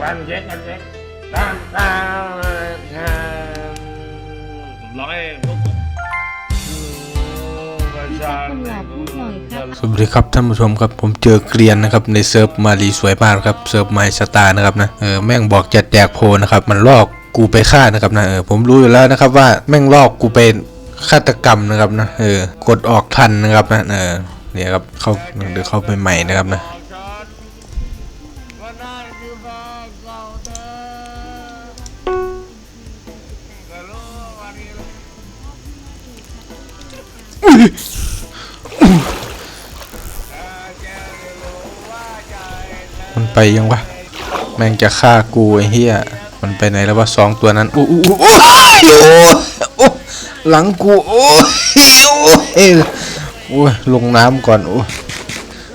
วันเช็ควันเช็คตามตามตามร้อยประชาคุณหลอกพูดหน่อยครับสวัสดีครับท่านผู้ชมครับผมเจอเกรียนนะครับในเซิร์ฟมารีสวยมากครับเซิร์ฟไมสตาร์นะครับนะเออแม่งบอกจะแจกโพลนะครับมันลอกกูไปฆ่านะครับนะเออผมรู้อยู่แล้วนะครับว่าแม่งลอกกูไปฆาตกรรมนะครับนะเออกดออกทันนะครับนะเออเนี่ยครับเข้าเดี๋ยวเข้าไปใหม่นะครับนะ มันไปยังวะ แม่งจะฆ่ากูไอ้เหี้ย มันไปไหนแล้ววะสองตัวนั้น อู้อู้อู้โอ้ยโอ้หลังกู โอ้ยโอ้ยโอ้ยลงน้ำก่อนโอ้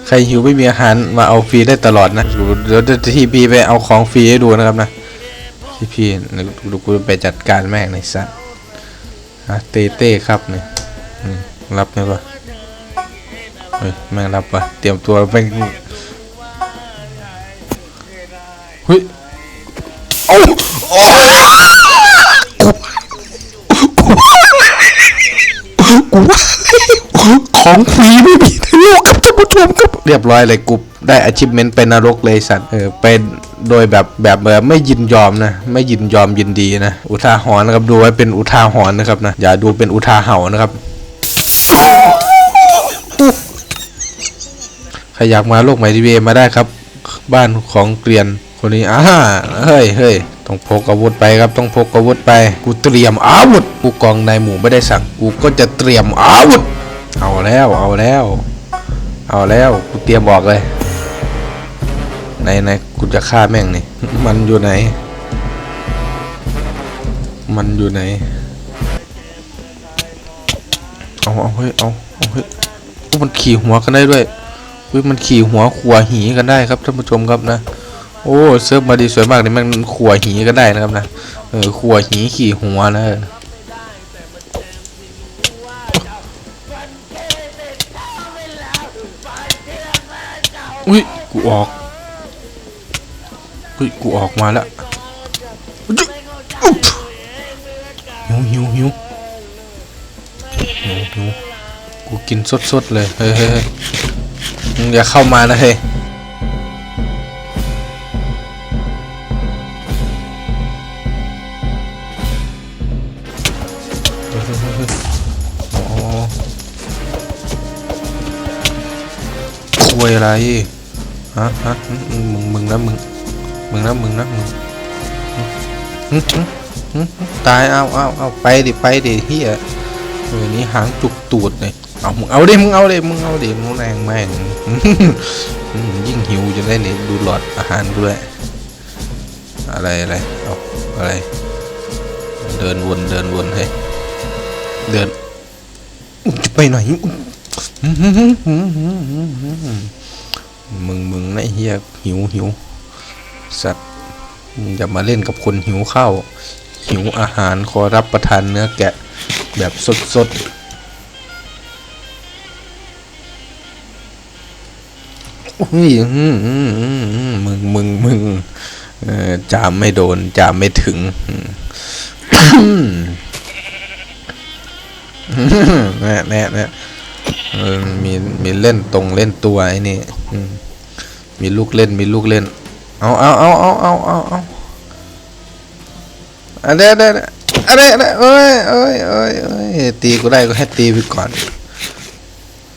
ใครหิวไม่มีอาหารมาเอาฟรีได้ตลอดนะเดี๋ยวจะทีพีไปเอาของฟรีให้ดูนะครับนะทีพีดูกูไปจัดการแม่งในสัตว์ฮะเต้เต้ครับเนี่ย รับไหมวะเฮ้ยแม่งรับวะเตรียมตัวแม่งเฮ้ยโอ้โอ้กูว่าของฟรีไม่มีในโลกครับท่านผู้ชมครับเรียบร้อยเลยกูได้ achievement เป็นนรกเลยสัตว์เออเป็นโดยแบบแบบแบบไม่ยินยอมนะ ไม่ยินยอมยินดีนะ อุทาหรณ์นะครับดูไว้เป็นอุทาหรณ์นะครับนะอย่าดูเป็นอุทาเหานะครับ ใครอยากมาโลกใหม่ทีวีมาได้ครับ บ้านของเกรียนคนนี้อ่าเฮ้ยเฮ้ยต้องพกอาวุธไปครับต้องพกอาวุธไป กูเตรียมอาวุธผู้กองนายหมู่ไม่ได้สั่งกูก็จะเตรียมอาวุธเอาแล้วเอาแล้ว เอาแล้วกูเตรียมบอกเลยไหนไหนกูจะฆ่าแม่งนี่มันอยู่ไหน มันอยู่ไหน เอาเอาเฮ้ยเอาเอาเฮ้ยมันขี่หัวกันได้ด้วยเฮ้ยมันขี่หัวขัวหีกันได้ครับท่านผู้ชมครับนะโอ้เซิร์ฟมาดีสวยมากเลยมันขัวหีกันได้นะครับนะเออขัวหีขี่หัวนะเอออุ้ยกูออกอุ้ยกูออกมาแล้วอุ๊ยอุ๊บหิวหิวหิว กูกินสดๆเลยเฮ้ยเฮ้ยเฮ้ยมึงอย่าเข้ามานะเฮ้ยอ๋อคุยอะไร ฮะฮะมึงมึง มึงนะมึง มึงนะมึงนะมึงตาย เอาเอาเอาไปดิ ไปดิเฮียเออนี่หางจุกตูดเลย เอามึงเอาดิมึงเอาดิมึงเอาดิมึงแรงแม่งยิ่งหิวจะได้เนี่ยดูหลอดอาหารด้วยอะไรอะไรเอาอะไร เดินวนเดินวนให้ยเดินจะไปหน่อยมึงมึงนะไอ้เฮียหิวหิวสัตว์มึงอย่ามาเล่นกับคนหิวข้าวหิวอาหารขอรับประทานเนื้อแกะแบบสดสดๆ อุ้ยมึงมึงมึงจามไม่โดน จามไม่ถึงแน่แน่แน่มีมีเล่นตรงเล่นตัวไอ้นี่มีลูกเล่นมีลูกเล่น เอาเอาเอาเอาเอาเอาเอาอันเด้เด้อันเด้อันเด้เอ้ยเอ้ยเอ้ยเอ้ยตีกูได้ก็ให้ตีไปก่อน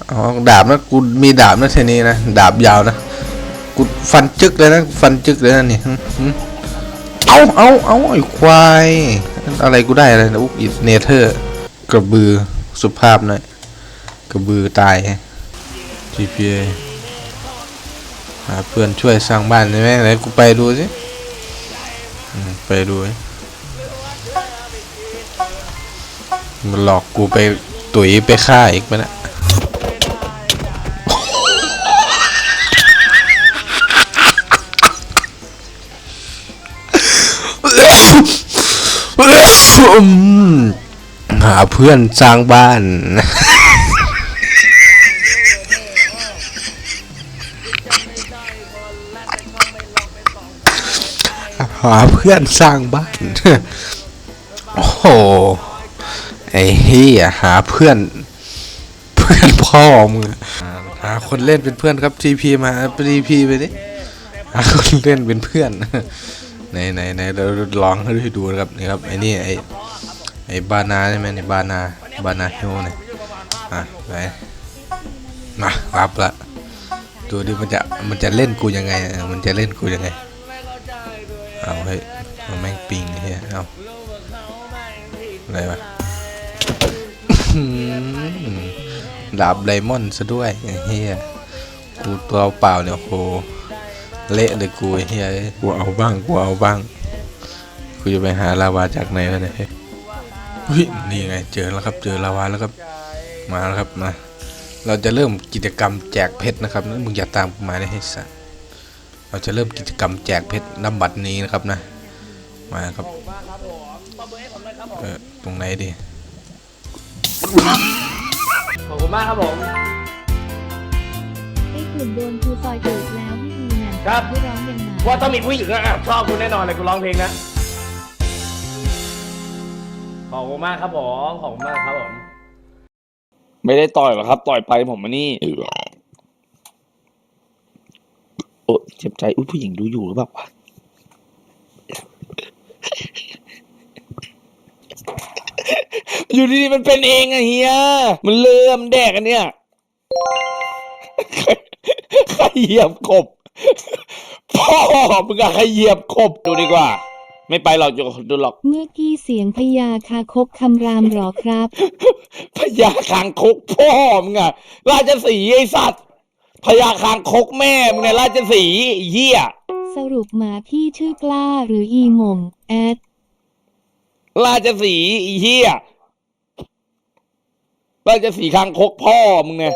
เอาดาบนะกูมีดาบนะเทนี้นะดาบยาวนะกูฟันจึกเลยนะฟันจึกเลยนะนี่เอาเอาเอาไอ้ควายอะไรกูได้อะไรนะอุ๊ยอีเนเธอร์กระบือสุภาพหน่อยกระบือตาย GPA หาเพื่อนช่วยสร้างบ้านได้ไหมไหนกูไปดูสิไปดูมันหลอกกูไปตุ๋ยไปฆ่าอีกไหมนะ หาเพื่อนสร้างบ้าน หาเพื่อนสร้างบ้าน โอ้โห ไอ้เฮียหาเพื่อน เพื่อนพ่อมึงอหาคนเล่นเป็นเพื่อนครับ TP มา TP ไปดิหาคนเล่นเป็นเพื่อน ไหนไหนไหนเราลองให้ดูนะครับนี่ครับไอ้นี่ไอ้ไอ้บานาใช่ไหมนี่บานาบานาฮิลเนี่ยอะไปมารับละดูดิมันจะมันจะเล่นกูยังไงมันจะเล่นกูยังไงเอาเฮ้ยมันแม่งปิงเฮียเอาอะไรวะดาบไดมอนด์ซะด้วยเฮียกูตัวเปล่าเนี่ยโอ้โห เละเลยกูไอ้เฮียกูเอาบ้างกูเอาบ้างกูจะไปหาลาวาจากไหนแล้วเนี่ยเฮ้ยนี่ไงเจอแล้วครับ เจอลาวาแล้วครับมาแล้วครับมาเราจะเริ่มกิจกรรมแจกเพชรนะครับนะมึงอย่าตามกูมาได้ให้สัสเราจะเริ่มกิจกรรมแจกเพชรน้ำบัตรนี้นะครับนะมาครับเออตรงไหนดีขอบคุณมากครับผมไอ้กลุ่มโดนครูซอยเกิดแล้วให้ดูหน่อย ครับไม่ร้องยังไงว่าต้องมีผู้หญิงอะชอบคุณแน่นอนเลยคุณร้องเพลงนะขอบคุณมากครับผมขอบคุณมากครับผมไม่ได้ต่อยหรอกครับ ต่อยไปผมมานี่โอ้เจ็บใจอุ้ยผู้หญิงดูอยู่หรือเปล่าวะอยู่ดีๆมันเป็นเองอะเฮียมันเลื่อมนแดกกันเนี่ย ใครเหยียบกบพ่อ มึงอะใครเหยียบกบดูดีกว่า ไม่ไปหรอกดูหรอก เมื่อกี้เสียงพญาคาคกคำรามหรอครับ พญาคางคกพ่อมึงอะราชสีห์ไอสัตว์พญาคางคกแม่มึงเนี่ยราชสีห์ไอ้เหี้ยสรุปหมาพี่ชื่อกล้าหรืออีหม่งแอดราชสีห์ไอ้เหี้ยราชสีห์คางคกพ่อมึงเนี่ย